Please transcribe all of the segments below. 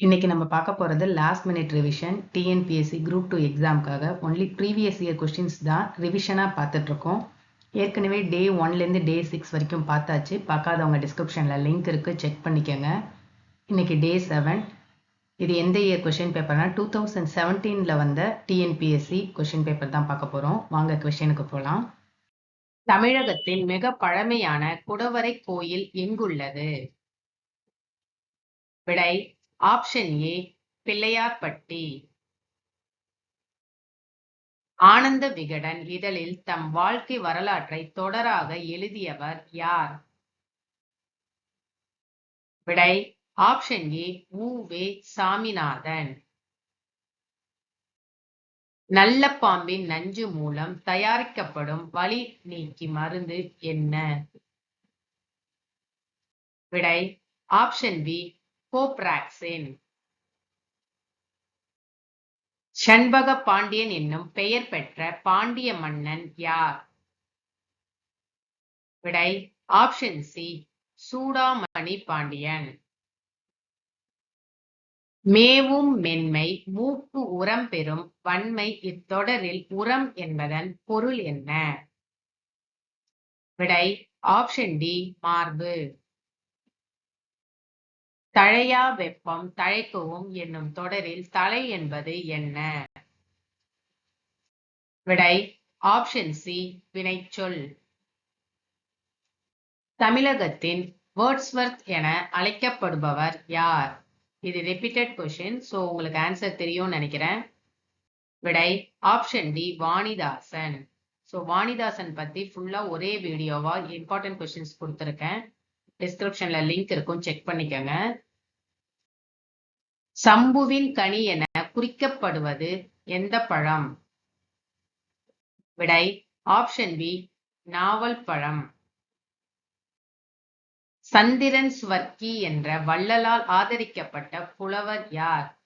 இன்னைக்கு நம்ம பார்க்க போறது last minute revision TNPSC group two எக்ஸாம்க்காக only previous year questions தான் ரிவிஷனாக பார்த்துட்டு இருக்கோம். ஏற்கனவே டே ஒன்லேருந்து டே சிக்ஸ் வரைக்கும் பார்த்தாச்சு. பார்க்காதவங்க டிஸ்கிரிப்ஷனில் லிங்க் இருக்குது செக் பண்ணிக்கோங்க. இன்னைக்கு டே செவன் இது எந்த இயர் கொஷின் பேப்பர்னா டூ தௌசண்ட் செவன்டீனில் வந்த டிஎன்பிஎஸ்சி கொஷின் பேப்பர் தான் பார்க்க போகிறோம் வாங்க கொஷினுக்கு போகலாம் தமிழகத்தின் மிக பழமையான குடவரை கோயில் எங்குள்ளது? விடை ஆப்ஷன் ஏ பிள்ளையார்பட்டி ஆனந்த விகடன் இதழில் தம் வாழ்க்கை வரலாற்றை தொடராக எழுதியவர் யார்? விடை ஆப்ஷன் ஏ வே சாமிநாதன். நல்ல பாம்பின் நஞ்சு மூலம் தயாரிக்கப்படும் வலி நீக்கி மருந்து என்ன? விடை ஆப்ஷன் பி கோப்ராக்சின். செண்பக பாண்டியன் என்னும் பெயர் பெற்ற பாண்டிய மன்னன் யார்? விடை ஆப்ஷன் சி சூடாமணி பாண்டியன். மேவும் மென்மை மூப்பு உரம் பெறும் வன்மை இத்தொடரில் உரம் என்பதன் பொருள் என்ன? விடை ஆப்ஷன் டி மார்பு. தழையா வெப்பம் தழைக்கவும் என்னும் தொடரில் தலை என்பது என்ன? விடை ஆப்ஷன் சி வினைச்சொல். தமிழகத்தின் வேர்ட்ஸ்வர்த் என அழைக்கப்படுபவர் யார்? இது ரிப்பீட்டட் கொஷின் ஸோ உங்களுக்கு ஆன்சர் தெரியும்னு நினைக்கிறேன். விடை option D Vanidasan. So Vanidasan பத்தி ஃபுல்லா ஒரே வீடியோவா இம்பார்ட்டன்ட் கொஷின்ஸ் கொடுத்துருக்கேன். டிஸ்கிரிப்ஷன்ல லிங்க் இருக்கும் செக் பண்ணிக்கோங்க. சம்புவின் கனி என குறிக்கப்படுவது எந்த பழம்? விடை ஆப்ஷன் பி நாவல் பழம். சந்திரன் ஸ்வர்க்கி என்ற வள்ளலால் ஆதரிக்கப்பட்ட புலவர் யார்?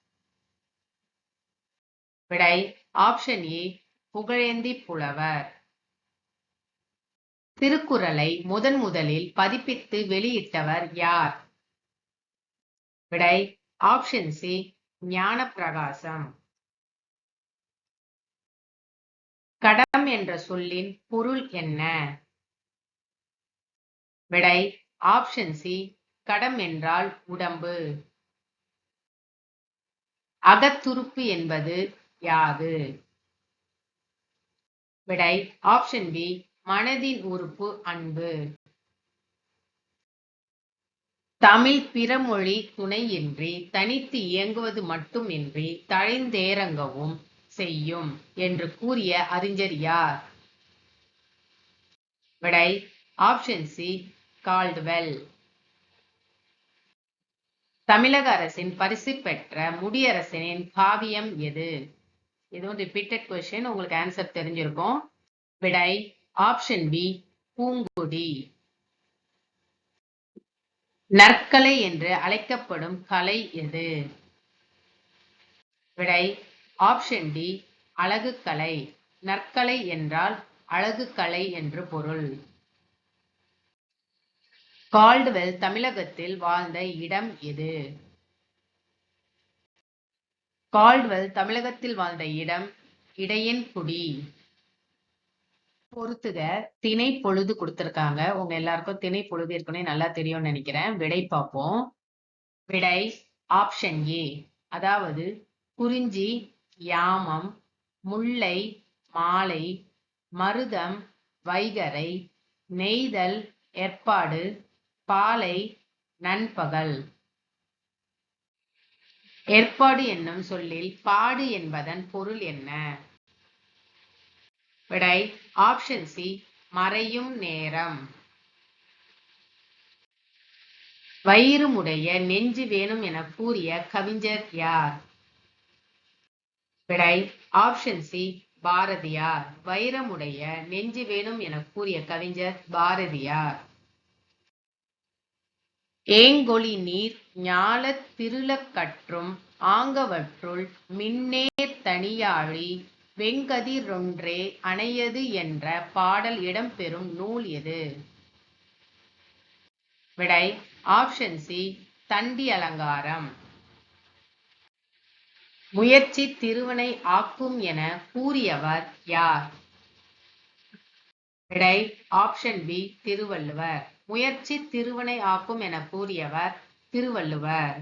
விடை ஆப்ஷன் ஏ புகழேந்தி புலவர். திருக்குறளை முதன் முதலில் பதிப்பித்து வெளியிட்டவர் யார்? விடை ஆப்ஷன் சி ஞான பிரகாசம் கடம் என்ற சொல்லின் பொருள் என்ன? விடை ஆப்ஷன் சி கடம் என்றால் உடம்பு. அகத்துருப்பு என்பது யாது? விடை ஆப்ஷன் பி மனதின் உறுப்பு அன்பு. தமிழ் பிறமொழி துணையின்றி தனித்து இயங்குவது மட்டுமின்றி தழைந்தேறங்கவும் செய்யும் என்று கூறிய அறிஞர் யார்? விடை ஆப்ஷன் சி கால்டுவெல் தமிழக அரசின் பரிசு பெற்ற முடியரசனின் காவியம் எது? இதுவும் ரிப்பீட்டட் கொஸ்டின் உங்களுக்கு ஆன்சர் தெரிஞ்சிருக்கும். விடை ஆப்ஷன் பி பூங்குடி. நற்கலை என்று அழைக்கப்படும் கலை எது? விடை ஆப்ஷன் டி அழகு கலை நற்கலை என்றால் அழகு கலை என்று பொருள். கால்டுவெல் தமிழகத்தில் வாழ்ந்த இடம் எது? கால்டுவெல் தமிழகத்தில் வாழ்ந்த இடம் இடையன்குடி பொறுத்துக திணை பொழுது கொடுத்துருக்காங்க. உங்க எல்லாருக்கும் திணை பொழுது இருக்குன்னு நல்லா தெரியும்னு நினைக்கிறேன். விடை பார்ப்போம். விடை ஆப்ஷன் ஏ அதாவது குறிஞ்சி யாமம் முல்லை மாலை மருதம் வைகரை நெய்தல் ஏற்பாடு பாலை நண்பகல். ஏற்பாடு என்னும் சொல்லில் பாடு என்பதன் பொருள் என்ன? விடை ஆப்ஷன் சி மறையும் நேரம். வயிறுமுடைய நெஞ்சு வேணும் என கூறிய கவிஞர் யார்? விடை ஆப்ஷன் சி பாரதியார். வைரமுடைய நெஞ்சு வேணும் என கூறிய கவிஞர் பாரதியார். ஏங்கொழி நீர் ஞால திருளக்கற்றும் ஆங்கவற்றுள் மின்னே தனியாழி வெங்கதிரொன்றே அணையது என்ற பாடல் இடம்பெறும் நூல் எது? விடை ஆப்ஷன் சி தண்டி அலங்காரம். முயற்சி திருவனை ஆக்கும் என கூறியவர் யார்? விடை ஆப்ஷன் பி திருவள்ளுவர். முயற்சி திருவனை ஆக்கும் என கூறியவர் திருவள்ளுவர்.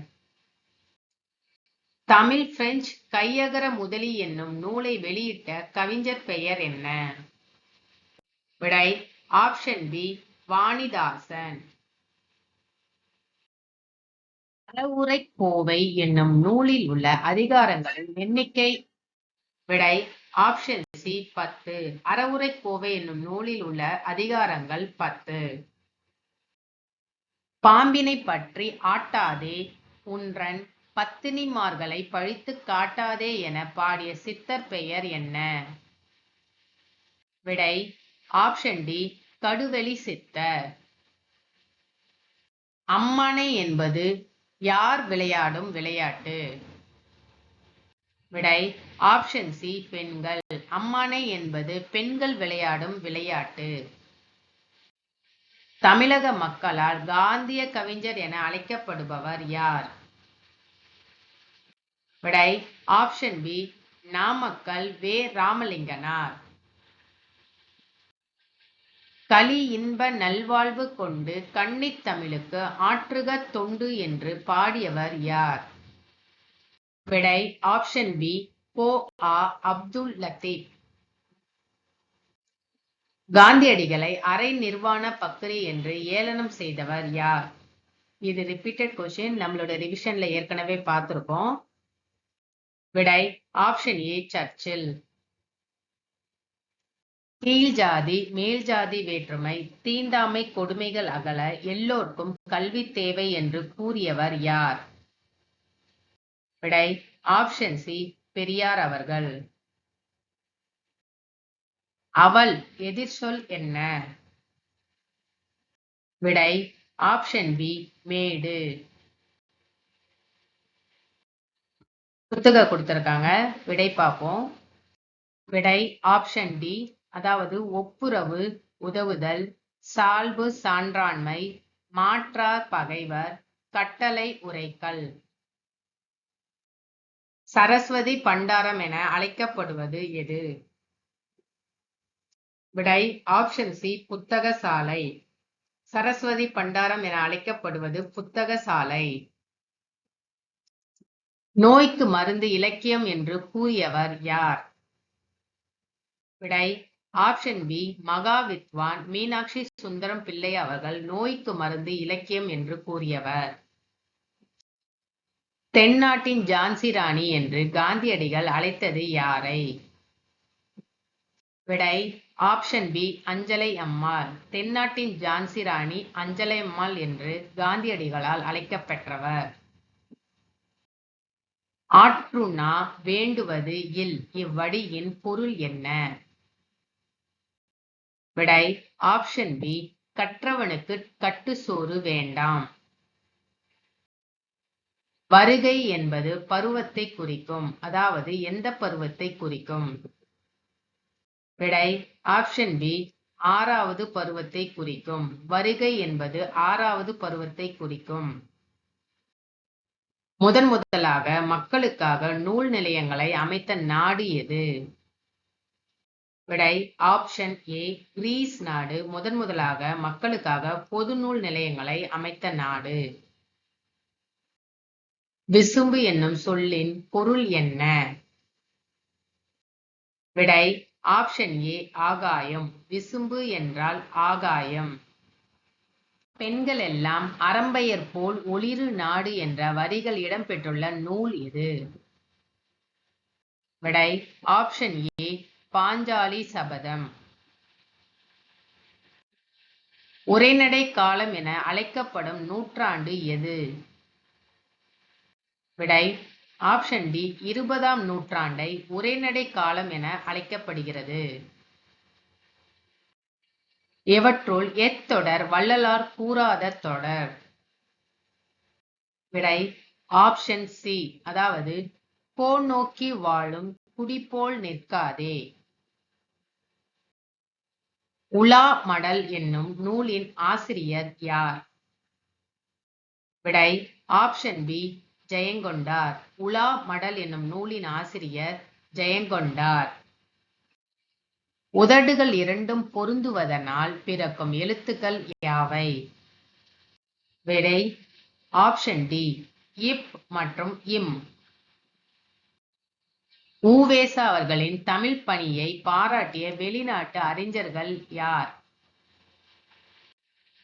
தமிழ் பிரெஞ்சு கையகர முதலி என்னும் நூலை வெளியிட்ட கவிஞர் பெயர் என்ன? விடை ஆப்ஷன் பி வாணிதாசன். அறவுரை கோவை என்னும் நூலில் உள்ள அதிகாரங்களின் எண்ணிக்கை. விடை ஆப்ஷன் சி பத்து. அறவுரை கோவை என்னும் நூலில் உள்ள அதிகாரங்கள் பத்து. பாம்பினை பற்றி ஆட்டாதே உன்றன் பத்தினிமார்களை பழித்து காட்டாதே என பாடிய சித்தர் பெயர் என்ன? விடை ஆப்ஷன் டி கடுவெளி சித்தர். அம்மனை என்பது யார் விளையாடும் விளையாட்டு? விடை ஆப்ஷன் சி பெண்கள். அம்மானை என்பது பெண்கள் விளையாடும் விளையாட்டு. தமிழக மக்களால் காந்திய கவிஞர் என அழைக்கப்படுபவர் யார்? விடை ஆப்ஷன் பி நாமக்கல் வே. ராமலிங்கனார். கலி இன்ப நல்வாழ்வு கொண்டு கன்னித் தமிழுக்கு ஆற்றுக தொண்டு என்று பாடியவர் யார்? விடை ஆப்ஷன் பி போ. ஆ. அப்துல் லத்தீப். காந்தியடிகளை அரை நிர்வாண பக்ரி என்று ஏளனம் செய்தவர் யார்? இது ரிப்பீட்டட் கொஸ்டின் நம்மளோட ரிவிஷன்ல ஏற்கனவே பார்த்திருக்கோம். விடை ஆப்ஷன் ஏ சர்ச்சில். கீழ் ஜாதி மேல் ஜாதி வேற்றுமை தீண்டாமை கொடுமைகள் அகல எல்லோருக்கும் கல்வி தேவை என்று கூறியவர் யார்? விடை ஆப்ஷன் சி பெரியார் அவர்கள். அவள் எதிர்சொல் என்ன? விடை ஆப்ஷன் பி மேடு. புத்தக கொடுத்துருக்காங்க. விடை பார்ப்போம். விடை ஆப்ஷன் டி அதாவது ஒப்புரவு உதவுதல் சால்பு சான்றாண்மை மாற்றார் பகைவர் கட்டளை உரைக்கல். சரஸ்வதி பண்டாரம் என அழைக்கப்படுவது எது? விடை ஆப்ஷன் சி புத்தக சாலை சரஸ்வதி பண்டாரம் என அழைக்கப்படுவது புத்தக சாலை நோய்க்கு மருந்து இலக்கியம் என்று கூறியவர் யார்? விடை ஆப்ஷன் பி மகா வித்வான் மீனாட்சி சுந்தரம் பிள்ளை அவர்கள் நோய்க்கு மருந்து இலக்கியம் என்று கூறியவர். தென்னாட்டின் ஜான்சி ராணி என்று காந்தியடிகள் அழைத்தது யாரை? விடை ஆப்ஷன் பி அஞ்சலை அம்மாள். தென்னாட்டின் ஜான்சி ராணி அஞ்சலை அம்மாள் என்று காந்தியடிகளால் அழைக்கப்பெற்றவர். ஆற்றுணா வேண்டுவது இல். இவ்வடியின் பொருள் என்ன? விடை ஆப்ஷன் பி கற்றவனுக்கு கட்டு சோறு வேண்டாம். வருகை என்பது பருவத்தை குறிக்கும். அதாவது எந்த பருவத்தை குறிக்கும்? விடை ஆப்ஷன் பி ஆறாவது பருவத்தை குறிக்கும். வருகை என்பது ஆறாவது பருவத்தை குறிக்கும். முதன் முதலாக மக்களுக்காக நூல் நிலையங்களை அமைத்த நாடு எது? விடை ஆப்ஷன் ஏ கிரீஸ் நாடு. முதன் முதலாக மக்களுக்காக பொது நூல் நிலையங்களை அமைத்த நாடு. விசும்பு என்னும் சொல்லின் பொருள் என்ன? விடை ஆப்ஷன் ஏ ஆகாயம். விசும்பு என்றால் ஆகாயம். பெண்கள் எல்லாம் அறம்பெயர் போல் ஒளிரு நாடு என்ற வரிகள் இடம்பெற்றுள்ள நூல் எது விடை ஆப்ஷன் ஏ பாஞ்சாலி சபதம். உரைநடை காலம் என அழைக்கப்படும் நூற்றாண்டு எது? விடை ஆப்ஷன் டி இருபதாம் நூற்றாண்டை உரைநடை காலம் என அழைக்கப்படுகிறது. எவற்றுள் எத்தொடர் வள்ளலார் கூறாத தொடர்? விடை ஆப்ஷன் சி அதாவது கோல் நோக்கி வாழும் குடிபோல் நிற்காதே. உலா மடல் என்னும் நூலின் ஆசிரியர் யார்? விடை ஆப்ஷன் பி ஜெயங்கொண்டார். உலா மடல் என்னும் நூலின் ஆசிரியர் ஜெயங்கொண்டார். உதடுகள் இரண்டும் பொருந்துவதனால் பிறக்கும் எழுத்துக்கள் யாவை? விடை ஆப்ஷன் டி இப் மற்றும் இம் ஊவேசா அவர்களின் தமிழ் பணியை பாராட்டிய வெளிநாட்டு அறிஞர்கள் யார்?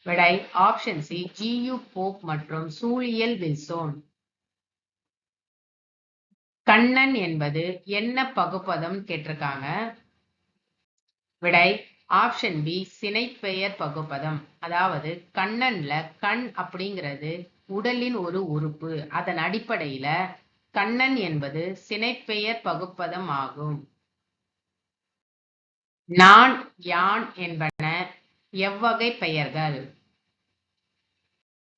விடை ஆப்ஷன் சி ஜியு போப் மற்றும் சூழியல் வில்சோன். கண்ணன் என்பது என்ன பகுப்பதம் கேட்டிருக்காங்க. விடை. ஆப்ஷன் பி சினைப்பெயர் பகுப்பதம். அதாவது கண்ணன்ல கண் அப்படிங்கிறது உடலின் ஒரு உறுப்பு. அதன் அடிப்படையில கண்ணன் என்பது சினைப்பெயர் பகுப்பதம் ஆகும். நான் யான் என்பன எவ்வகை பெயர்கள்?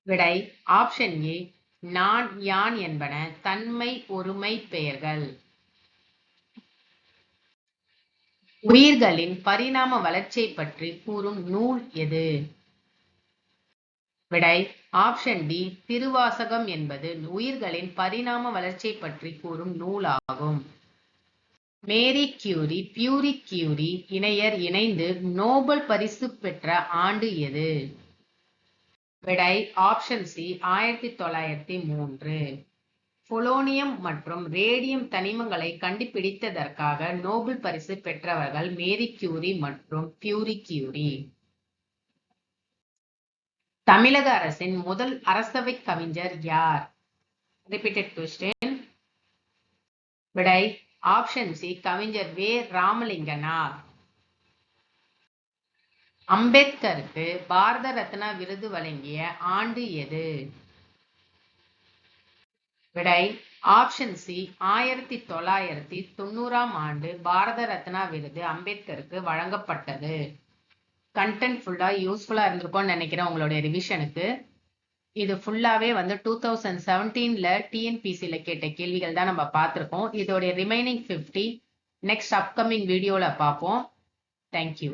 விடை. ஆப்ஷன் ஏ நான் யான் என்பன தன்மை ஒருமை பெயர்கள். உயிர்களின் பரிணாம வளர்ச்சியை பற்றி கூறும் நூல் எது? விடை ஆப்ஷன் டி திருவாசகம் என்பது உயிர்களின் பரிணாம வளர்ச்சியை பற்றி கூறும் நூலாகும். மேரி கியூரி பியூரி கியூரி இணையர் இணைந்து நோபல் பரிசு பெற்ற ஆண்டு எது? விடை ஆப்ஷன் சி ஆயிரத்தி தொள்ளாயிரத்தி மூன்று. பொலோனியம் மற்றும் ரேடியம் தனிமங்களை கண்டுபிடித்ததற்காக நோபல் பரிசு பெற்றவர்கள் மேரி கியூரி மற்றும் பியூரி கியூரி. தமிழக அரசின் முதல் அரசவை கவிஞர் யார்? ரிப்பீட்டட் கொஸ்டின் விடை ஆப்ஷன் சி கவிஞர் வே. ராமலிங்கனார். அம்பேத்கருக்கு பாரத ரத்னா விருது வழங்கிய ஆண்டு எது? விடை ஆப்ஷன் சி ஆயிரத்தி தொள்ளாயிரத்தி தொண்ணூறாம் ஆண்டு பாரத ரத்னா விருது அம்பேத்கருக்கு வழங்கப்பட்டது. கண்டென்ட் ஃபுல்லாக யூஸ்ஃபுல்லாக இருந்திருக்கும்னு நினைக்கிறேன் உங்களுடைய ரிவிஷனுக்கு இது ஃபுல்லாகவே வந்து டூ தௌசண்ட் செவன்டீனில் டிஎன்பிசியில் கேட்ட கேள்விகள் தான் நம்ம பார்த்துருக்கோம். இதோடைய ரிமைனிங் ஃபிஃப்டி நெக்ஸ்ட் அப்கமிங் வீடியோவில் பார்ப்போம். தேங்க்யூ